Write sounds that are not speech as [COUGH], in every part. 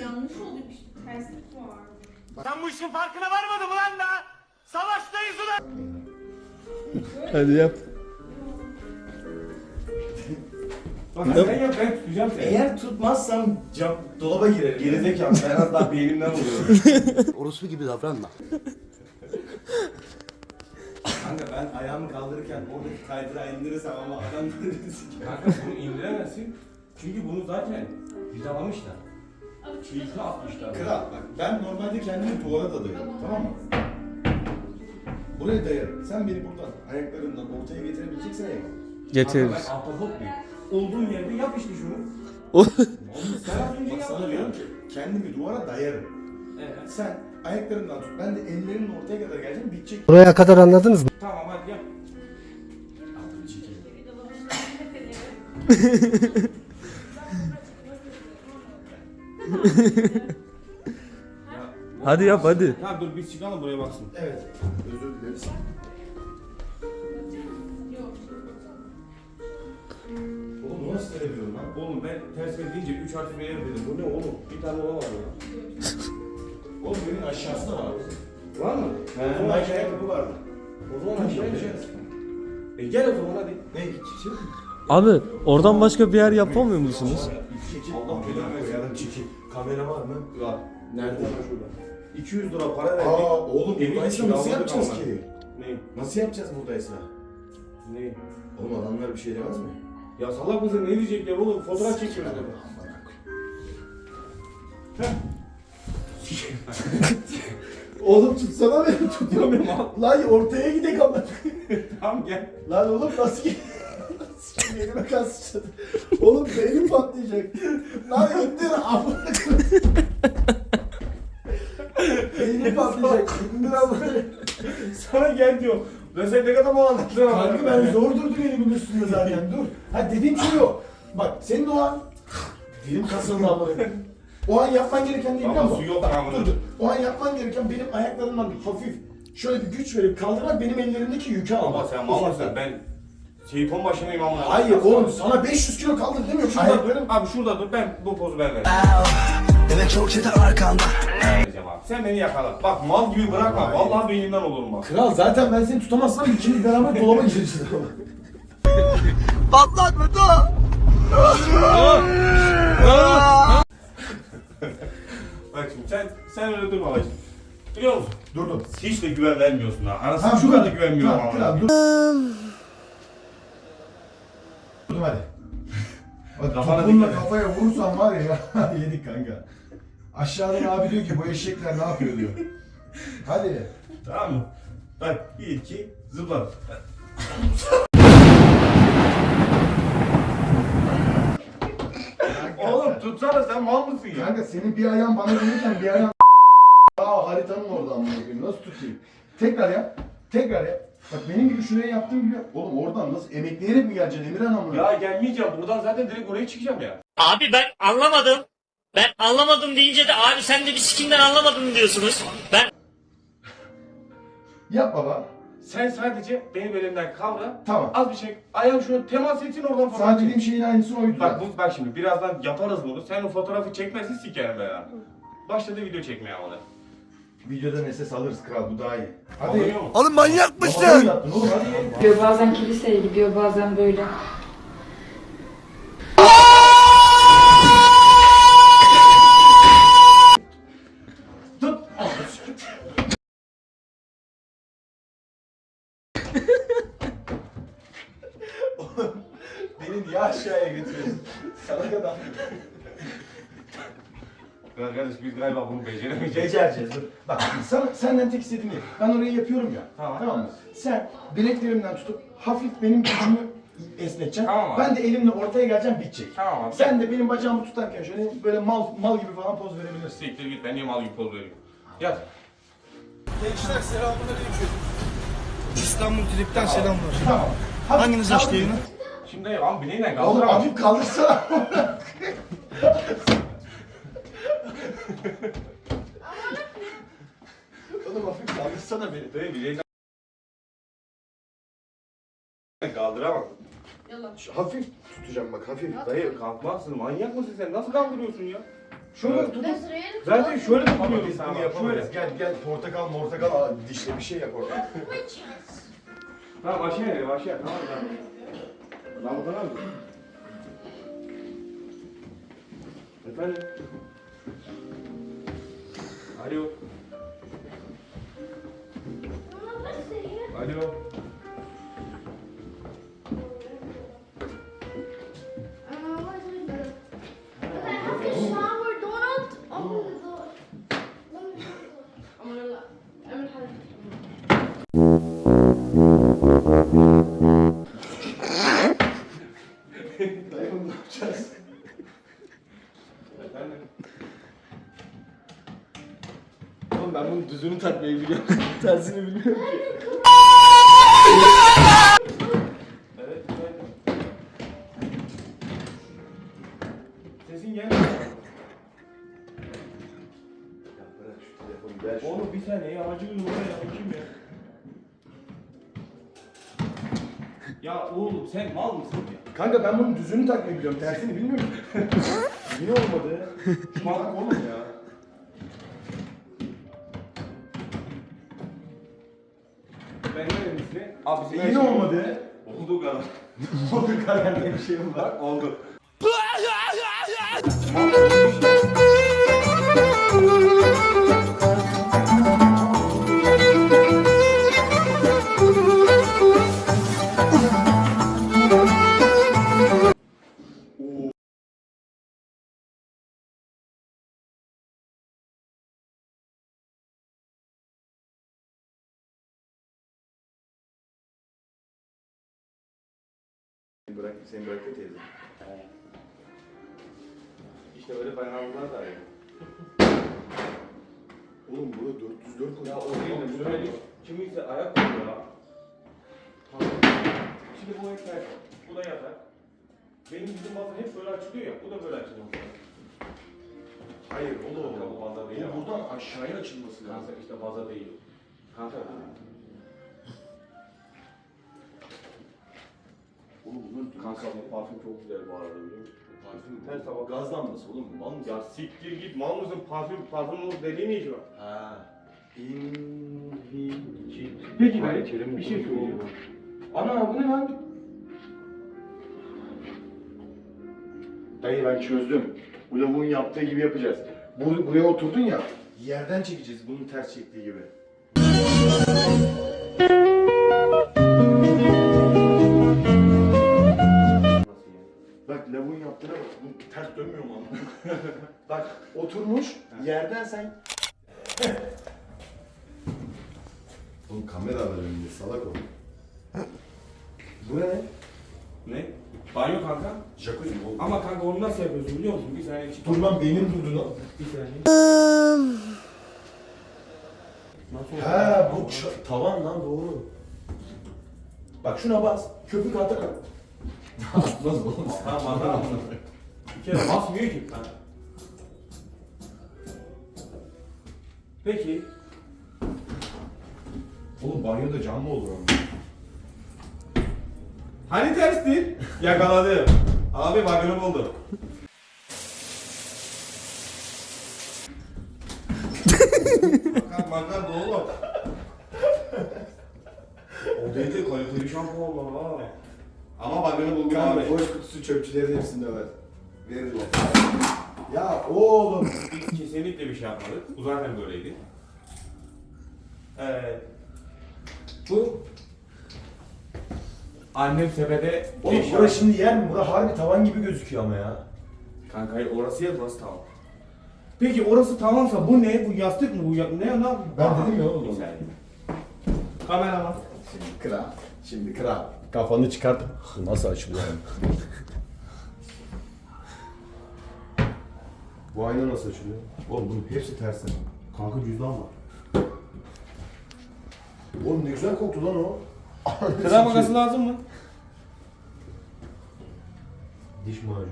Yanlış oluyor işte. Terslik var. Sen bu işin farkına varmadın mı lan da? Savaştayız ulan! Hadi yap. Bak sen yap ben tutacağım seni. Eğer tutmazsam cam dolaba girerim. Gerizekalı ben hatta beynimden oluyorum. [LAUGHS] Orospu gibi davranma. Kanka ben ayağımı kaldırırken oradaki kaydırağı indirirsem ama adam Kanka bunu indiremezsin. Çünkü bunu zaten vidalamışlar. Çiğitli atmışlar. Kral bak ben normalde kendimi duvara dalıyorum tamam mı? Buraya dayarım. Sen beni buradan ayaklarından ortaya getirebileceksen eyvallah. Kanka Getiririz. ben ahtapot muyum? Olduğun yerde yap işte şunu. Oğlum sen [LAUGHS] az önce Bak sana yaptın diyorum ya. ki kendimi duvara dayarım. Evet. Sen ayaklarından tut. Ben de ellerimin ortaya kadar geleceğim bitecek. Buraya kadar anladınız mı? Tamam hadi yap. Abi çekeyim. Hadi yap, hadi. Ha dur biz çıkalım buraya baksın. Evet. Özür dileriz. Nasıl televizyon lan? Oğlum ben ters deyince 3 artı 1 dedim. Bu ne oğlum? Bir tane olan var ya. [LAUGHS] Oğlum benim aşağısı da var. Var mı? He, Nike ayakkabı vardı. O zaman aşağı ineceğiz. E gel o zaman hadi. Ne çekil? Abi oradan başka bir yer yapamıyor musunuz? Çekil. Allah belanı versin. Yarın çekil. Kamera var mı? Var. Nerede? Hemen şurada. 200 lira para verdik. Aa oğlum Evi buradaysa nasıl kiraladık yapacağız ama. ki? Ne? Nasıl yapacağız buradaysa? Ne? Oğlum adamlar bir şey demez mi? Ya salak mısın ne diyecekler oğlum fotoğraf çekiyoruz burada. Oğlum tutsana beni tutuyorum. Lan ortaya gidek ama. Tamam gel. Lan oğlum nasıl ki? Elime kan sıçradı. Oğlum beynim patlayacak. Lan indir amına. Beynim patlayacak. İndir amına. Sana gel diyor. Ben sen ne kadar mal anlattın ama. Kanka ben zor durdum elimin üstünde zaten dur. Ha dediğim şey o. Bak senin o an dilim kasıldı amına koyayım. O an yapman gereken ne biliyor Ama musun? su yok Bak, amına. dur dur. O an yapman gereken benim ayaklarımdan bir hafif şöyle bir güç verip kaldırmak benim ellerimdeki yükü almak. Ama sen mal mısın? Ben şeytan başındayım ama. Hayır oğlum sana 500 kilo kaldır demiyorum. Şurada Hayır, abi şurada dur ben bu pozu ben vereceğim. Demek çok çete arkanda. Abi. Sen beni yakala. Bak mal gibi bırakma. Vallahi beynimden olurum bak. Kral zaten ben seni tutamazsam ikimiz beraber dolaba gireceğiz. [LAUGHS] Patlatma da. Bak şimdi sen sen öyle dur babacığım. Biliyor musun? dur dur. Hiç de güven vermiyorsun ha. Anasını Ha şu kadar güvenmiyorum Kral, ama. kral. Dur hadi. Bak Kafana topunla dikkat et. kafaya vurursan var ya [LAUGHS] yedik kanka. Aşağıdan abi diyor ki bu eşekler ne yapıyor diyor. Hadi. Tamam mı? Bak bir iki zıpla. Oğlum tutsana sen mal mısın ya? Kanka senin bir ayağın bana gelirken bir ayağın Aa haritanın orada amına koyayım. Nasıl tutayım? Tekrar yap. Tekrar yap. Bak benim gibi şuraya yaptığım gibi. Oğlum oradan nasıl emekleyerek mi geleceksin Emirhan amına? Ya gelmeyeceğim. Buradan zaten direkt oraya çıkacağım ya. Abi ben anlamadım. Ben anlamadım deyince de abi sen de bir sikimden anlamadın diyorsunuz. Ben Yap baba. Sen sadece benim elimden kavra. Tamam. Az bir şey. Ayağım şunu temas etsin oradan Sana fotoğraf dediğim çek. şeyin aynısını oydu. Bak bu bak şimdi birazdan yaparız bunu. Sen o fotoğrafı çekmezsin sikerim ben ya. Başladı video çekmeye ama. Videodan SS alırız kral bu daha iyi. Hadi. Oğlum manyak mısın? yaptın oğlum hadi. Gidiyor bazen kiliseye gidiyor bazen böyle. Tut. Beni niye aşağıya götürüyorsun? Sana kadar. Kardeş biz galiba bunu beceremeyeceğiz. Becereceğiz dur. Bak sana, senden tek istediğim ne? Ben orayı yapıyorum ya. Tamam. mı? Sen bileklerimden tutup hafif benim gücümü esneteceksin. Tamam abi. Ben de elimle ortaya geleceğim bitecek. Tamam abi. Sen de benim bacağımı tutarken şöyle böyle mal mal gibi falan poz verebilirsin. Siktir git ben niye mal gibi poz veriyorum. Yat. Gençler selamünaleyküm. İstanbul Trip'ten selamlar. Tamam. Hanginiz açtı yayını? Şimdi lan bileğine Oğlum kaldıramam. hafif kaldırsana. [LAUGHS] Oğlum hafif kaldırsana beni. Dayı bileğine kaldıramam. Şu hafif tutacağım bak hafif. Dayı kalkmazsın manyak mısın sen nasıl kaldırıyorsun ya? Şöyle tut. Zaten şöyle Ama tutuyorum biz bunu sana. yapamayız. Şöyle. Gel gel portakal mortakal al, dişle bir şey yap orada. Tamam aşağı inelim aşağı. Tamam tamam. Lan bu kadar mı? Efendim? Alo. Alo. Şu ver şunu. Oğlum bir saniye yabancı bir numara ya. Kim ya? Ya oğlum sen mal mısın ya? Kanka ben bunun düzünü takmayı biliyorum. Tersini bilmiyorum. [LAUGHS] Yine olmadı. Bak oğlum ya. Ben ne size? Abi bizim her Yine şey- olmadı. Oldu kadar. Oldu kararda bir şey mi var? Oldu. Bırak, seni bıraktı teyze. İşte böyle bayanlar da arıyor. Oğlum burada 404 koyuyor. Ya o değil de böyle kimisi ayak koyuyor ya. Şimdi bu ekmek, bu da yatak. Benim bizim masa hep böyle açılıyor ya, bu da böyle açılıyor. Hayır oğlum. Kanka bu baza değil Bu ama. buradan aşağıya açılması lazım. Kanka işte baza değil. Kanka. Kanka bu parfüm çok güzel bu arada biliyor musun? parfüm Her sabah Gaz lambası oğlum bu mal mısın? Ya siktir git mal mısın? Parfüm, parfüm olur dediğin işi var? Ha. Peki ben bir şey söyleyeyim. Ana bu ne lan? Dayı ben çözdüm. Bu lavuğun yaptığı gibi yapacağız. Bu, buraya oturdun ya. Yerden çekeceğiz bunun ters çektiği gibi. Bak oturmuş yerden sen... Oğlum kamera var önünde salak ol. Bu ne? Ne? Banyo kanka. Jacuzzi oğlum? Ama kanka onu nasıl yapıyorsun biliyor musun? Bir saniye çık. Dur lan beynim durdu lan. Bir saniye. Nasıl He bu ç- tavan lan doğru. Bak şuna bas. Köpük atar. [LAUGHS] Nasıl oğlum? Tamam tamam. Bir kere basmıyor ki. Ha. Peki. Oğlum banyoda cam mı olur ama? Hani tersti? Yakaladım. Abi bagını buldum. Bakan bakan da oğlum. O değil kaliteli şampuan var ha. Ama buldum Kanka abi. boş kutusu çöpçülerin hepsinde var. Verirler. Ya oğlum. Biz kesinlikle bir şey yapmadık. Bu zaten böyleydi. Evet. Bu annem sepete Oğlum eşya- burası şimdi yer mi? Bura harbi tavan gibi gözüküyor ama ya. Kanka hayır orası yer burası tamam. Peki orası tamamsa bu ne? Bu yastık mı? Bu ya- ne? Ne yapayım? Ben dedim ya oğlum. Bir saniye. Kameraman. Şimdi kral. Şimdi kral. Kafanı çıkart. Nasıl açılıyor? [LAUGHS] Bu ayna nasıl açılıyor? Oğlum bunun hepsi tersi. Kanka cüzdan var. Oğlum ne güzel koktu lan o. [LAUGHS] Kıra makası lazım mı? Diş macunu.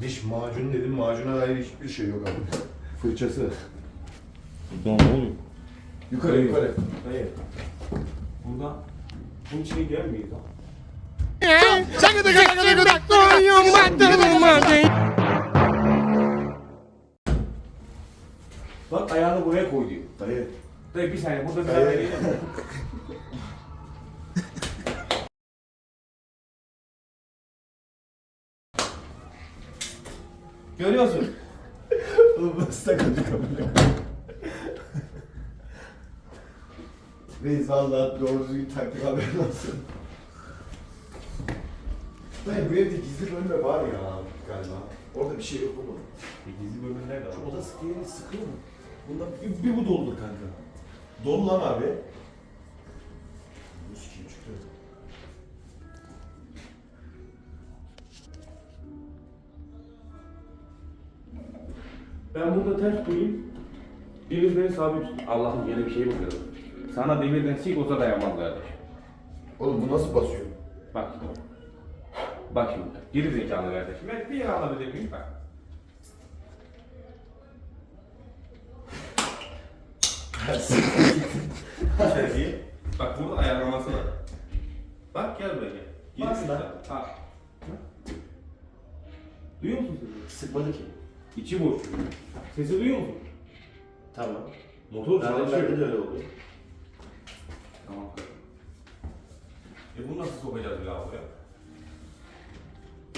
Diş macunu dedim macuna dair hiçbir şey yok abi. [LAUGHS] Fırçası. Ne oluyor? Yukarı Hayır. yukarı. Hayır. Burada bunun içine gelmiyor lan. Bak ayağını buraya koy diyor. Dayı. Dayı bir saniye burada bir geliyor. Görüyorsun. Oğlum nasıl takıldı kamera? Reis valla doğru düzgün taktik haberin olsun. Dayı bu evde gizli bölme var ya galiba. Orada bir şey yok mu? Gizli bölümler de var. Oda sıkı yeri sıkıyor mu? Bunda bir, bir bu doldu kanka. Dolu lan abi. Bu sikiyim çıktı. Ben burada ters durayım. Biriniz beni sabit tutun. Allah'ım yeni bir şey bakıyorum. Sana demirden sik olsa dayanmaz kardeş. Oğlum bu nasıl basıyor? Bak şimdi. Bak şimdi. Geri zekalı kardeşim. Ben bir alabilir miyim? Bak. Tersi. Bak burada ayarlaması var. Bak gel buraya gel. Geri Bak zekalı. Duyuyor musun sesi? Sıkmadı ki. İçi boş. Sesi duyuyor musun? Tamam. Motor Ben çalışıyor. de öyle oldu. Tamam. E bunu nasıl sokacağız bir daha buraya?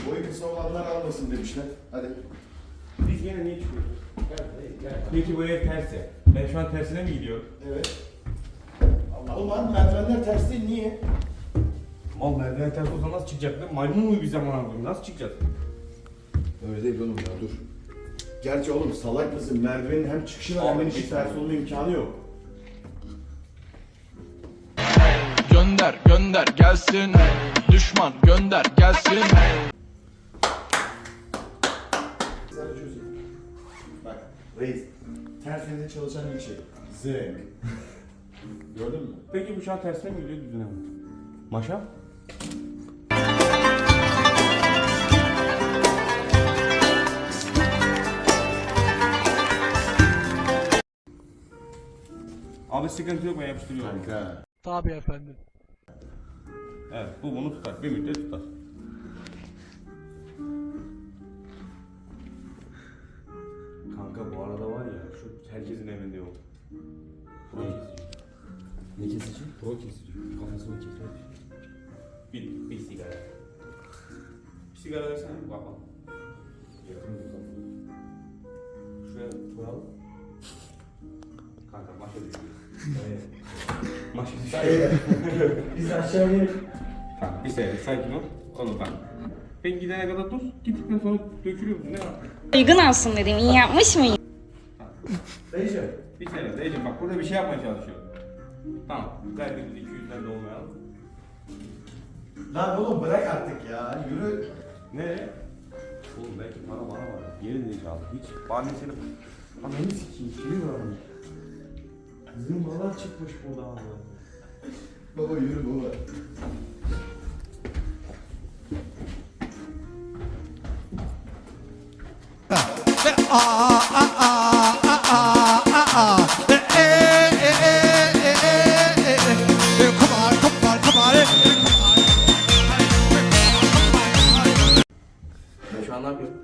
Boyu kısa olanlar almasın demişler. Hadi. Biz gene niye çıkıyoruz? Gel gel. Peki bu ev tersi. Ben şu an tersine mi gidiyorum? Evet. Oğlum lan merdivenler ters değil niye? Mal merdiven ters olsa nasıl çıkacaktı? Maymun mu bir zaman koyayım? Nasıl çıkacağız? Öyle değil oğlum ya dur. Gerçi oğlum salak mısın? Merdivenin hem çıkışı var hem inişi ters olma imkanı yok. Gönder gönder gelsin Düşman gönder gelsin Yönde çalışan ilk şey. Zeng. Gördün mü? Peki bu şu an tersine mi gidiyor düzüne mi? Maşa? Abi sıkıntı yok ben yapıştırıyorum. Kanka. Tabi efendim Evet bu bunu tutar. Bir müddet tutar. Kanka bu arada var ya herkesin evinde yok. Pro kesici. Ne kesici? Pro kesici. Kafasını kesmek. Bir, bir sigara. Bir sigara versene bakalım. Yakın uzak. Şuraya koyalım. Kanka maşa düşüyor. Evet. Maşa düşüyor. Biz aşağı inelim. Tamam bir saniye sakin ol. Oğlum bak. Ben gidene kadar dur. Gittikten sonra dökülüyor. Ne var? Uygun olsun dedim. İyi yapmış mıyım? Bak burada bir şey yapmaya çalışıyorum. Tamam. Derdimiz 200'lerde olmayalım. Lan oğlum bırak artık ya. Yürü. Ne? Oğlum belki para bana var. Geri zekalı. Hiç. Bana seni... Ananı sikeyim. Kimi var mı? Zımbalar çıkmış burada abi. Baba yürü baba. Ben şu ne yapıyorum?